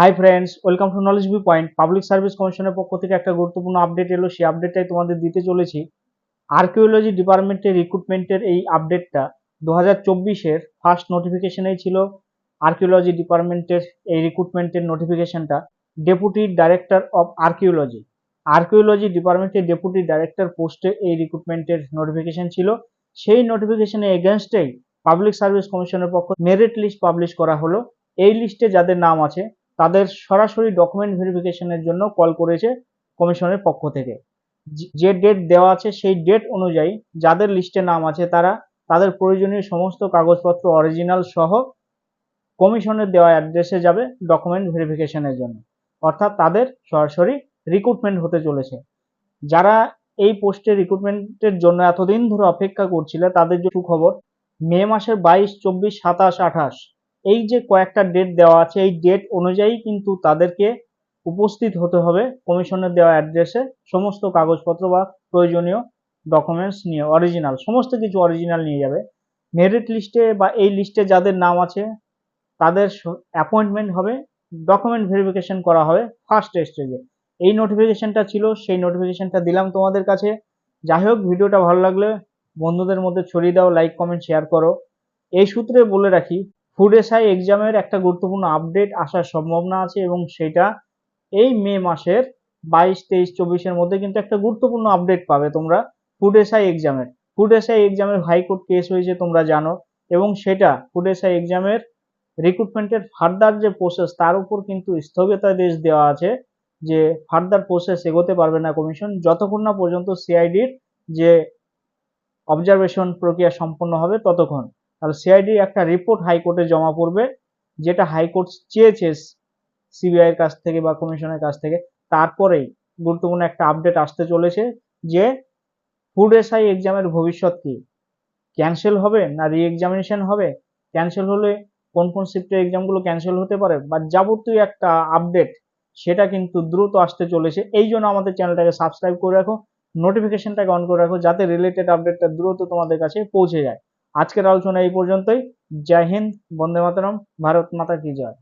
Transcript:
Hi friends welcome to knowledge view point public service কমিশনের পক্ষ থেকে একটা গুরুত্বপূর্ণ আপডেট এলো। সেই আপডেটটাই তোমাদের দিতে চলেছি। আর্কিওলজি ডিপার্টমেন্টের রিক্রুটমেন্টের এই আপডেটটা দু হাজার চব্বিশের ফার্স্ট নোটিফিকেশনেই ছিল। আর্কিওলজি ডিপার্টমেন্টের এই রিক্রুটমেন্টের নোটিফিকেশনটা deputy director of archaeology archaeology ডিপার্টমেন্টের ডেপুটি ডাইরেক্টর পোস্টে এই রিক্রুটমেন্টের নোটিফিকেশন ছিল। সেই নোটিফিকেশনের এগেনস্টেই পাবলিক সার্ভিস কমিশনের পক্ষ মেরিট লিস্ট পাবলিশ করা হলো। এই লিস্টে যাদের নাম আছে তাদের সরাসরি ডকুমেন্ট ভেরিফিকেশনের জন্য কল করেছে কমিশনের পক্ষ থেকে। যে- ডেট দেওয়া আছে সেই ডেট অনুযায়ী যাদের লিস্টে নাম আছে তারা তাদের প্রয়োজনীয় সমস্ত কাগজপত্র অরিজিনাল সহ কমিশনের দেওয়া অ্যাড্রেসে যাবে ডকুমেন্ট ভেরিফিকেশনের জন্য। অর্থাৎ তাদের সরাসরি রিক্রুটমেন্ট হতে চলেছে। যারা এই পোস্টে রিক্রুটমেন্টের জন্য এতদিন ধরে অপেক্ষা করছিল তাদের যে সুখবর, মে মাসের বাইশ, চব্বিশ, সাতাশ, আঠাশ এই যে কয়েকটা ডেট দেওয়া আছে, এই ডেট অনুযায়ী কিন্তু তাদেরকে উপস্থিত হতে হবে কমিশনের দেওয়া অ্যাড্রেসে সমস্ত কাগজপত্র বা প্রয়োজনীয় ডকুমেন্টস নিয়ে অরিজিনাল সমস্ত কিছু অরিজিনাল নিয়ে যাবে। মেরিট লিস্টে বা এই লিস্টে যাদের নাম আছে, তাদের অ্যাপয়েন্টমেন্ট হবে ডকুমেন্ট ভেরিফিকেশন করা হবে ফার্স্ট স্টেজে এই নোটিফিকেশনটা ছিল, সেই নোটিফিকেশনটা দিলাম তোমাদের কাছে। যাই হোক, ভিডিওটা ভালো লাগলে বন্ধুদের মধ্যে ছড়িয়ে দাও লাইক কমেন্ট শেয়ার করো। এই সূত্রে বলে রাখি ফুড এক্সামের একটা গুরুত্বপূর্ণ আপডেট আসার সম্ভাবনা আছে এবং সেটা এই মে মাসের বাইশ, তেইশ, চব্বিশের মধ্যে কিন্তু একটা গুরুত্বপূর্ণ আপডেট পাবে তোমরা ফুড এক্সামের ফুড এক্সামের হাইকোর্ট কেস হয়েছে তোমরা জানো এবং সেটা ফুড এক্সামের রিক্রুটমেন্টের ফার্দার যে প্রসেস তার উপর কিন্তু স্থগিতাদেশ দেওয়া আছে যে ফার্দার প্রসেস এগোতে পারবে না কমিশন যতক্ষণ না পর্যন্ত সিআইডির যে অবজারভেশন প্রক্রিয়া সম্পন্ন হবে ততক্ষণ। তাহলে সিআইডি একটা রিপোর্ট হাইকোর্টে জমা পড়বে, যেটা হাইকোর্ট চেয়েছে সিবিআই এর কাছ থেকে বা কমিশনের কাছ থেকে। তারপরেই গুরুত্বপূর্ণ একটা আপডেট আসতে চলেছে যে ফুড এসআই এক্সামের ভবিষ্যৎ কি? ক্যান্সেল হবে না রি এক্সামিনেশন হবে? ক্যান্সেল হলে কোন কোন শিফটের এক্সামগুলো ক্যান্সেল হতে পারে? বা যাবতীয় একটা আপডেট সেটা কিন্তু দ্রুত আসতে চলেছে। এই জন্য আমাদের চ্যানেলটাকে সাবস্ক্রাইব করে রাখো নোটিফিকেশনটাকে অন করে রাখো, যাতে রিলেটেড আপডেটটা দ্রুত তোমাদের কাছে পৌঁছে যায়। আজকের আলোচনা এই পর্যন্তই। জয় হিন্দ বন্দে মাতরম ভারত মাতা কি জয়।